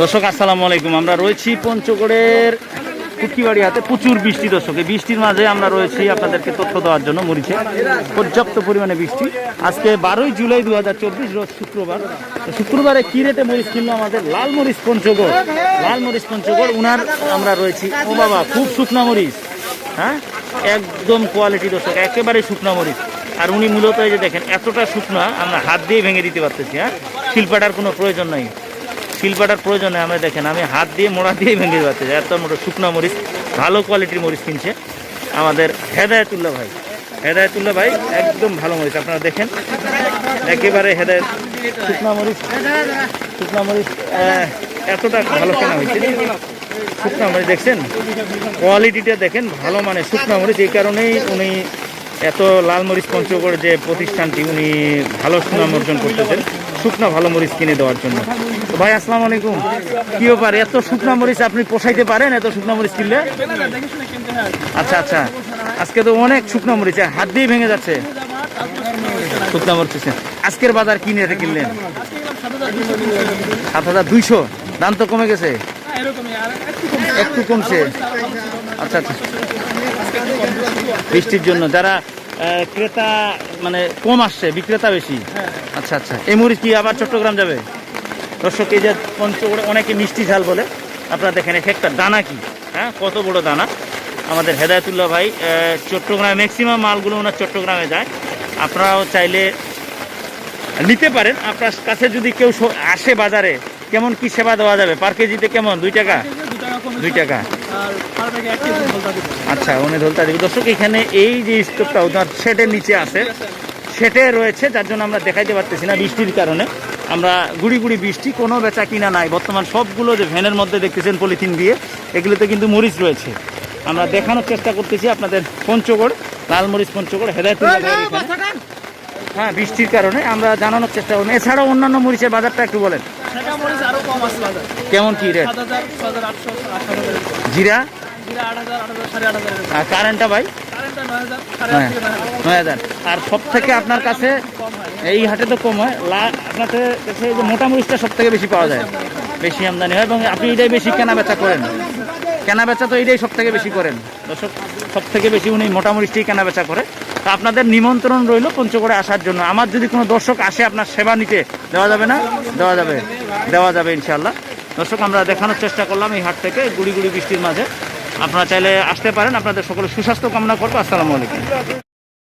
দর্শক, আসসালামু আলাইকুম। আমরা রয়েছি পঞ্চগড়ের কুটকিবাড়ি হাতে প্রচুর বৃষ্টি দর্শক। এই বৃষ্টির মাঝে আমরা রয়েছি আপনাদেরকে তথ্য দেওয়ার জন্য মরিচে। পর্যাপ্ত পরিমাণে বৃষ্টি। আজকে বারোই জুলাই দু হাজার চব্বিশ, রোজ শুক্রবার। শুক্রবারে কি রেটে মরিচ কিনলো আমাদের? লাল মরিচ পঞ্চগড়। লাল মরিচ পঞ্চগড়, উনার আমরা রয়েছি। ও বাবা, খুব শুকনা মরিচ। হ্যাঁ? একদম কোয়ালিটি দর্শক, একেবারে শুকনা মরিচ। আর উনি মূলত এই যে দেখেন, এতটা শুকনা, আমরা হাত দিয়ে ভেঙে দিতে পারতেছি হ্যাঁ? শিল্পাটার কোনো প্রয়োজন নাই। শিল্পাটার প্রয়োজন আমরা দেখেন, আমি হাত দিয়ে, মোড়া দিয়ে ভেঙে পারতেছি এত মোটো শুকনো মরিচ, ভালো কোয়ালিটির মরিচ কিনছে আমাদের হেদায়তুল্লাহ ভাই। হেদায়তুল্লাহ ভাই, একদম ভালো মরিচ। আপনারা দেখেন, একেবারে হেদায়ত শুকনা মরিচ শুকনা মরিচ এতটা ভালো কেনা হয়েছে। শুকনো মরিচ দেখছেন? কোয়ালিটিটা দেখেন, ভালো মানে শুকনো মরিচ। এই কারণেই উনি এত লাল মরিচ পঞ্চগড় যে প্রতিষ্ঠানটি, উনি ভালো সুনাম অর্জন করতেছেন। শুকনা ভালো মরিচ কিনে দেওয়ার জন্য। ভাই, আসসালামু আলাইকুম। কি ব্যাপার? এত শুকনা মরিচ আপনি পোষাইতে পারেন? এত শুকনা মরিচ কিনলে? আচ্ছা আচ্ছা। আজকে তো অনেক শুকনা মরিচ হাত দিয়ে ভেঙে যাচ্ছে। শুকনা মরিচ আজকের বাজার কিনে রেখে কিনলেন? সাত হাজার দুইশো। দাম তো কমে গেছে। একটু কমছে। আচ্ছা আচ্ছা। বৃষ্টির জন্য যারা ক্রেতা মানে কম আসছে বিক্রেতা বেশি। আচ্ছা আচ্ছা। এই মরিচ কি আবার চট্টগ্রাম যাবে? দর্শক এই যে পঞ্চগড়ে অনেকে মিষ্টি ঝাল বলে। আপনারা দেখেন এক একটা দানা কি? হ্যাঁ কত বড় দানা। আমাদের হেদায়তুল্লাহ ভাই চট্টগ্রামে ম্যাক্সিমাম মালগুলো ওনার চট্টগ্রামে যায়। আপনারাও চাইলে নিতে পারেন। আপনার কাছে যদি কেউ আসে বাজারে কেমন কি সেবা দেওয়া যাবে? পার কেজিতে কেমন? দুই টাকা? দুই টাকা। আচ্ছা উনি ধলতা দেবী। দর্শক এখানে এই যে স্টোভটা ওনার শেডের নিচে আছে। সেটে রয়েছে যার জন্য আমরা দেখাইতে পারতেছি না বৃষ্টির কারণে। আমরা গুড়ি গুড়ি বৃষ্টি কোনো বেচা কিনা নাই। বর্তমান সবগুলো যে ভ্যানের মধ্যে দেখতেছেন পলিথিন দিয়ে এগুলোতে কিন্তু মরিচ রয়েছে। আমরা দেখানোর চেষ্টা করতেছি আপনাদের পঞ্চগড় লাল মরিচ পঞ্চগড় এখানে। হ্যাঁ বৃষ্টির কারণে আমরা জানানোর চেষ্টা করব। এছাড়াও অন্যান্য মরিচের বাজারটা একটু বলেন। কেমন কি রেট জিরা? আর কারেন্টটা ভাই? নয় হাজার আর সব থেকে আপনার কাছে এই হাটে তো কম হয়। লা আপনার কাছে যে মোটা মরিচটা সব থেকে বেশি পাওয়া যায়। বেশি আমদানি হয় এবং আপনি এটাই বেশি কেনা বেচা করেন। কেনা বেচা তো এটাই সব থেকে বেশি করেন। দর্শক সব থেকে বেশি উনি মোটা মরিচটাই কেনা বেচা করে। তা আপনাদের নিমন্ত্রণ রইল পঞ্চগড়ে আসার জন্য। আমার যদি কোনো দর্শক আসে, আপনার সেবা নিতে দেওয়া যাবে না? দেওয়া যাবে। দেওয়া যাবে ইনশাল্লাহ দর্শক, আমরা দেখানোর চেষ্টা করলাম এই হাট থেকে গুড়ি গুড়ি বৃষ্টির মাঝে। আপনারা চাইলে আসতে পারেন। আপনাদের সকলে সুস্বাস্থ্য কামনা করব। আসসালামু আলাইকুম।